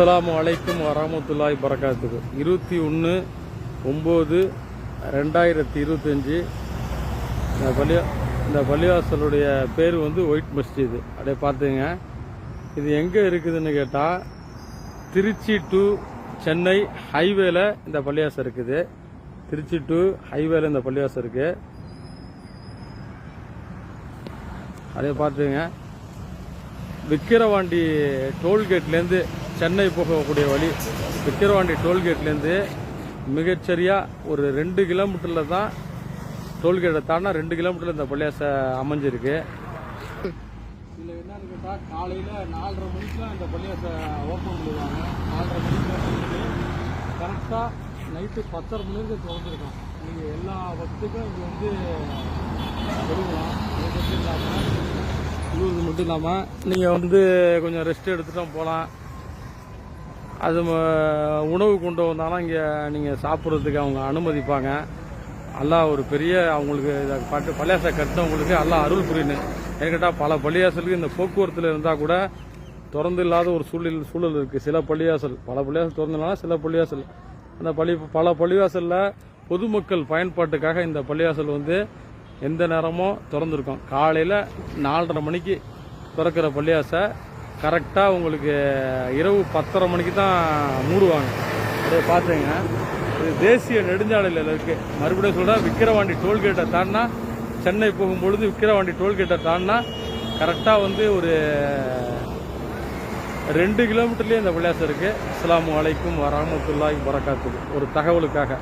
அஸ்ஸலாமு அலைக்கும் வரமத்துல்லாய் பரகாத்துக்கு இருபத்தி ஒன்று ஒம்பது ரெண்டாயிரத்தி இருபத்தஞ்சி. இந்த பள்ளியா இந்த பள்ளிவாசலுடைய பேர் வந்து ஒயிட் மஸ்ஜிது. அப்படியே பார்த்துங்க இது எங்கே இருக்குதுன்னு கேட்டால் திருச்சி டு சென்னை ஹைவேல இந்த பள்ளிவாசம் இருக்குது. திருச்சி டு ஹைவேல இந்த பள்ளிவாசம் இருக்குது அப்படியே பார்த்துங்க விக்கிரவாண்டி டோல்கேட்லேருந்து சென்னை போகக்கூடிய வழி விக்கிரவாண்டி டோல்கேட்லேருந்து மிகச்சரியாக ஒரு ரெண்டு கிலோமீட்டரில் தான் டோல்கேட்டை தாண்டினா ரெண்டு கிலோமீட்டரில் இந்த பள்ளியாசை அமைஞ்சிருக்கு. இதில் என்னன்னு கேட்டால் காலையில் நாலரை மணிக்கெலாம் இந்த பள்ளியாசை ஓப்பன் பண்ணிடுவாங்க. நாலரை மணிக்கு கரெக்டாக நைட்டு பத்தரை மணிக்கு திறந்துருக்கோம். நீங்கள் எல்லா வசதிக்கும் இங்கே வந்து கொடுக்கலாம். இது மட்டும் இல்லாமல் இது மட்டும் இல்லாமல் நீங்கள் வந்து கொஞ்சம் ரெஸ்ட் எடுத்துட்டும் போகலாம். அது ம- உணவு கொண்டு வந்தாலும் இங்கே நீங்கள் சாப்பிட்றதுக்கு அவங்க அனுமதிப்பாங்க. எல்லாம் ஒரு பெரிய அவங்களுக்கு இதை பாட்டு பள்ளியாசை கட்டினவங்களுக்கு எல்லாம் அருள் புரியணும் ஏன்னு பல பள்ளியாசலுக்கு இந்த போக்குவரத்தில் இருந்தால் கூட திறந்து இல்லாத ஒரு சூழல் சூழல் இருக்குது சில பள்ளியாசல் பல பள்ளியாசல் திறந்துனாலும் சில பள்ளியாசல். அந்த பள்ளி பல பள்ளிவாசலில் பொதுமக்கள் பயன்பாட்டுக்காக இந்த பள்ளிவாசல் வந்து எந்த நேரமும் திறந்துருக்கும். காலையில் நாலரை மணிக்கு திறக்கிற பள்ளியாசை கரெக்டாக உங்களுக்கு இரவு பத்தரை மணிக்கு தான் மூடுவாங்க. அப்படியே பார்த்துங்க இது தேசிய நெடுஞ்சாலையில் இருக்குது மறுபடியும் சொல்கிறேன் விக்கிரவாண்டி டோல்கேட்டை தாண்டினா சென்னை போகும்பொழுது விக்கிரவாண்டி டோல்கேட்டை தாண்டினா கரெக்டாக வந்து ஒரு ரெண்டு கிலோமீட்டர்லேயே இந்த விளையாட்டு இருக்குது இஸ்லாமு அலைக்கும் வரமத்துல்லாய் வரக்காத்துக்கு ஒரு தகவலுக்காக.